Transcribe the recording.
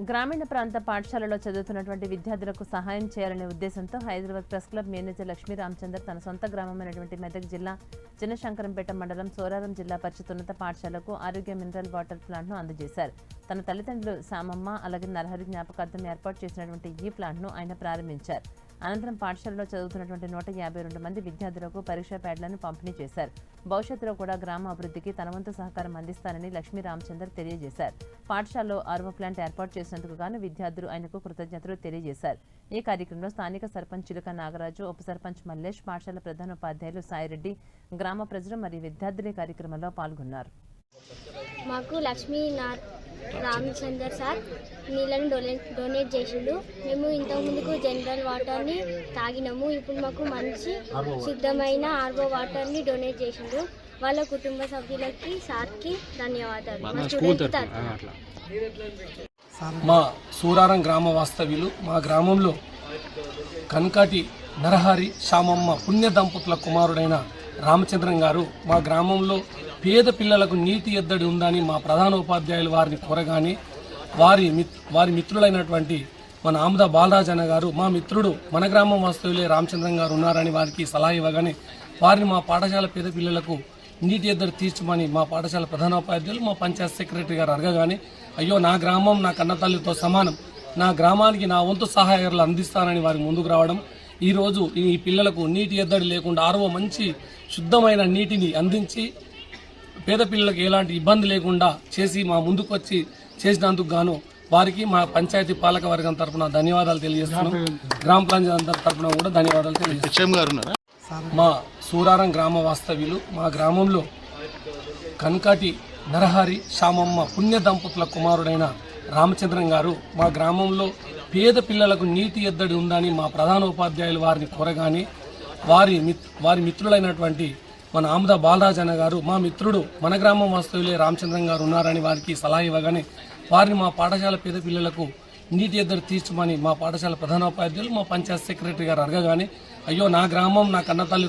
గ్రామీణ ప్రాంత పాఠశాలలో చదువుతున్నటువంటి విద్యార్థులకు సహాయం చేయాలనే ఉద్దేశంతో Hyderabad press club manager Lakshmi Ramachandar తన సొంత గ్రామమైనటువంటి మెదక్ జిల్లా చిన్నశంకరంపేట మండలం సోరారం జిల్లా పరిషత్ ఉన్నత పాఠశాలకు ఆరోగ్య మినరల్ వాటర్ ప్లాంట్ను అందజేశారు. తన తల్లిదండ్రులు సామమ్మ అలాగే నరహరి జ్ఞాపకార్థం ఏర్పాటు చేసినటువంటి ఈ ప్లాంట్ను ఆయన ప్రారంభించారు. అనంతరం పాఠశాలలో చదువుతున్నటువంటి నూట యాభై రెండు మంది విద్యార్థులకు పరీక్షా ప్యాడ్లను పంపిణీ చేశారు. భవిష్యత్తులో కూడా గ్రామ అభివృద్ధికి తనవంతు సహకారం అందిస్తానని లక్ష్మీ రామచందర్ తెలియజేశారు. పాఠశాలలో ఆర్వో ప్లాంట్ ఏర్పాటు చేసినందుకు గాను విద్యార్థులు ఆయనకు కృతజ్ఞతలు తెలియజేశారు. ఈ కార్యక్రమంలో స్థానిక సర్పంచ్ చిలుక నాగరాజు ఉప సర్పంచ్ మల్లేష్ పాఠశాల ప్రధానోపాధ్యాయులు సాయిరెడ్డి గ్రామ ప్రజలు మరియు విద్యార్థులు ఈ కార్యక్రమంలో పాల్గొన్నారు. మాకు లక్ష్మీ నా రామచందర్ సార్ నీళ్ళని డొనేట్ డొనేట్ చేసిండు. మేము ఇంతకు ముందుకు జనరల్ వాటర్ని తాగినాము. ఇప్పుడు మాకు మంచి శుద్ధమైన ఆర్వో వాటర్ని డొనేట్ చేసిండు. వాళ్ళ కుటుంబ సభ్యులకి సార్కి ధన్యవాదాలు. మా సూరారం గ్రామ వాస్తవ్యులు మా గ్రామంలో కనకాటి నరహరి శ్యామమ్మ పుణ్య దంపతుల కుమారుడైన రామచంద్రం గారు మా గ్రామంలో పేద పిల్లలకు నీటి ఎద్దడి ఉందని మా ప్రధాన ఉపాధ్యాయులు వారిని కోరగానే వారి మిత్ వారి మిత్రులైనటువంటి మన ఆముద అన్న గారు మా మిత్రుడు మన గ్రామం వాస్తవులే రామచంద్రం గారు ఉన్నారని వారికి సలహా ఇవ్వగానే వారిని మా పాఠశాల పేద పిల్లలకు నీటి ఎద్దడి తీర్చమని మా పాఠశాల ప్రధానోపాధ్యాయులు మా పంచాయత్ సెక్రటరీ గారు అడగగానే అయ్యో నా గ్రామం నా కన్నతల్లితో సమానం నా గ్రామానికి నా వంతు సహాయకులు అందిస్తానని వారికి ముందుకు రావడం ఈరోజు ఈ పిల్లలకు నీటి ఎద్దడి లేకుండా ఆరవ మంచి శుద్ధమైన నీటిని అందించి పేద పిల్లలకు ఎలాంటి ఇబ్బంది లేకుండా చేసి మా ముందుకు వచ్చి చేసినందుకు గాను వారికి మా పంచాయతీ పాలక వర్గం తరపున ధన్యవాదాలు తెలియజేస్తున్నాం. గ్రామ పంచాయతీ తరపున కూడా ధన్యవాదాలు తెలియజేస్తున్నాం. ఉన్నారా? మా సూరారం గ్రామ వాస్తవ్యులు మా గ్రామంలో కనకాటి నరహరి శ్యామమ్మ పుణ్య దంపతుల కుమారుడైన రామచంద్రం గారు మా గ్రామంలో పేద పిల్లలకు నీటి ఎద్దడి ఉందని మా ప్రధాన ఉపాధ్యాయులు వారిని కోరగానే వారి మిత్ వారి మిత్రులైనటువంటి మన ఆముద బాలరాజన్న గారు మా మిత్రుడు మన గ్రామం వాస్తవులే రామచంద్రం గారు ఉన్నారని వారికి సలహా ఇవ్వగానే వారిని మా పాఠశాల పేద పిల్లలకు నీటి ఎద్దరు తీర్చమని మా పాఠశాల ప్రధానోపాధ్యాయులు మా పంచాయత్ సెక్రటరీ గారు అడగగానే అయ్యో నా గ్రామం నా కన్నతల్లి